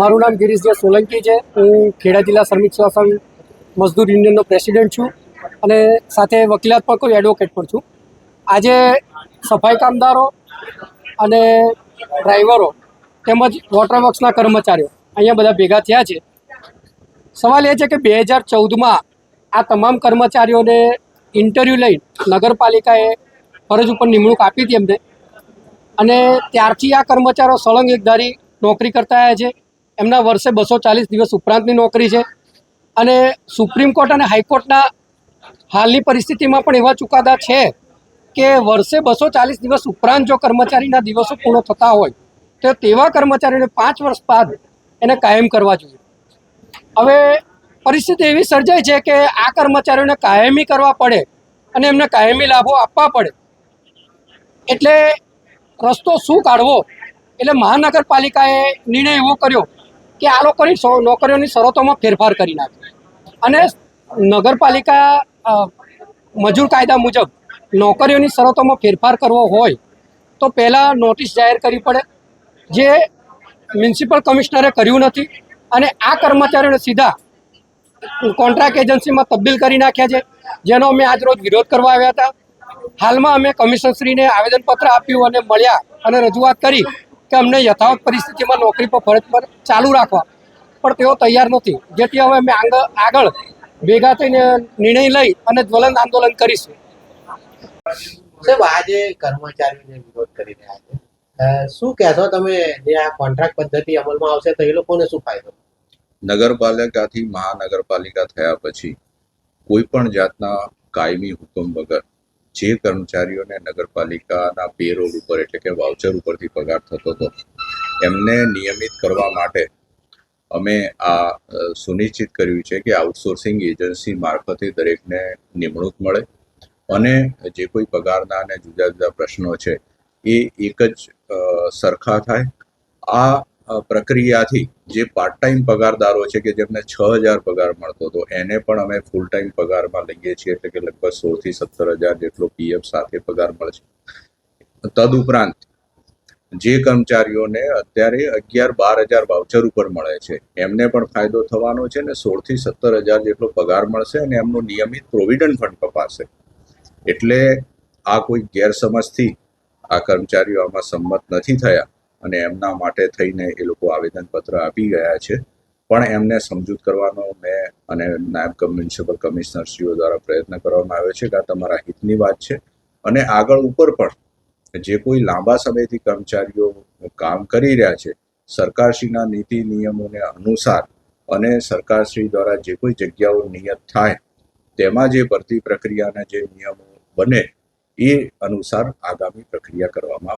મારું નામ ગિરીશભાઈ સોલંકી છે. હું ખેડા જિલ્લા શ્રમિક શાસન મજદૂર યુનિયનનો પ્રેસિડેન્ટ છું અને સાથે વકીલાત પણ કોઈ એડવોકેટ પણ છું. આજે સફાઈ કામદારો અને ડ્રાઈવરો તેમજ વોટર વર્ક્સના કર્મચારીઓ અહીંયા બધા ભેગા થયા છે. સવાલ એ છે કે બે હજાર ચૌદમાં આ તમામ કર્મચારીઓને ઇન્ટરવ્યૂ લઈ નગરપાલિકાએ ફરજ ઉપર નિમણૂક આપી હતી એમને. અને ત્યારથી આ કર્મચારીઓ સળંગ એકધારી નોકરી કરતા આવ્યા છે. એમના વર્ષે બસો ચાલીસ દિવસ ઉપરાંતની નોકરી છે. અને સુપ્રીમ કોર્ટ અને હાઈકોર્ટના હાલની પરિસ્થિતિમાં પણ એવા ચુકાદા છે કે વર્ષે બસો ચાલીસ દિવસ ઉપરાંત જો કર્મચારીના દિવસો પૂર્ણ થતા હોય, તો તેવા કર્મચારીઓને પાંચ વર્ષ બાદ એને કાયમ કરવા જોઈએ. હવે પરિસ્થિતિ એવી સર્જાય છે કે આ કર્મચારીઓને કાયમી કરવા પડે અને એમને કાયમી લાભો આપવા પડે. એટલે રસ્તો શું કાઢવો? એટલે મહાનગરપાલિકાએ નિર્ણય એવો કર્યો કે આ લોકોની નોકરીઓની શરતોમાં ફેરફાર કરી નાખ્યો અને નગરપાલિકા મજૂર કાયદા મુજબ નોકરીઓની શરતોમાં ફેરફાર કરવો હોય તો પહેલાં નોટિસ જાહેર કરવી પડે, જે મ્યુનિસિપલ કમિશનરે કર્યું નથી અને આ કર્મચારીઓને સીધા કોન્ટ્રાક્ટ એજન્સીમાં તબદીલ કરી નાખ્યા છે. જેનો અમે આજરોજ વિરોધ કરવા આવ્યા હતા. હાલમાં અમે કમિશનરશ્રીને આવેદનપત્ર આપ્યું અને મળ્યા અને રજૂઆત કરી કે અમને યથાવત પરિસ્થિતિમાં નોકરી પર ફરજ પર ચાલુ રાખવા. પણ તેઓ તૈયાર નથી. જેથી હવે અમે આગળ ભેગા થઈને નિર્ણય લઈ અને જ્વલંત આંદોલન કરીશું. સાહેબ, આજે કર્મચારીઓને વિરોધ કરી રહ્યા છે. શું કહેશો તમે? જે આ કોન્ટ્રાક્ટ પદ્ધતિ અમલમાં આવશે તો એ લોકોને શું ફાયદો? નગરપાલિકાથી મહાનગરપાલિકા થયા પછી કોઈ પણ જાતના કાયમી હુકમ વગર જે કર્મચારીઓને નગરપાલિકાના પેરોલ ઉપર એટલે કે વાઉચર ઉપરથી પગાર થતો હતો, એમને નિયમિત કરવા માટે અમે આ સુનિશ્ચિત કર્યું છે કે આઉટસોર્સિંગ એજન્સી મારફતે દરેકને નિમણૂક મળે અને જે કોઈ પગારના અને જુદા જુદા પ્રશ્નો છે એ એક જ સરખા થાય. આ પ્રક્રિયાથી જે પાર્ટ ટાઈમ પગારદારો છે કે જેમને છ હજાર પગાર મળતો હતો, એને પણ અમે ફૂલ ટાઈમ પગારમાં લઈએ છીએ, એટલે કે લગભગ સોળથી સત્તર હજાર જેટલો પીએફ સાથે પગાર મળશે તદુપરાંત જે કર્મચારીઓને અત્યારે અગિયાર બાર હજાર વાઉચર ઉપર મળે છે, એમને પણ ફાયદો થવાનો છે ને સોળથી સત્તર હજાર જેટલો પગાર મળશે અને એમનું નિયમિત પ્રોવિડન્ટ ફંડ કપાશે. એટલે આ કોઈ ગેરસમજથી આ કર્મચારીઓ આમાં સંમત નથી થયા. અને એમના માટે થઈને એ લોકો આવેદનપત્ર આપી ગયા છે. પણ એમને સમજૂત કરવાનો મેં અને નાયબ મ્યુનિસિપલ કમિશનરશ્રીઓ દ્વારા પ્રયત્ન કરવામાં આવ્યો છે કે આ તમારા હિતની વાત છે. અને આગળ ઉપર પણ જે કોઈ લાંબા સમયથી કર્મચારીઓ કામ કરી રહ્યા છે, સરકારશ્રીના નીતિ નિયમોને અનુસાર અને સરકારશ્રી દ્વારા જે કોઈ જગ્યાઓ નિયત થાય, તેમાં જે ભરતી પ્રક્રિયાના જે નિયમો બને, એ અનુસાર આગામી પ્રક્રિયા કરવામાં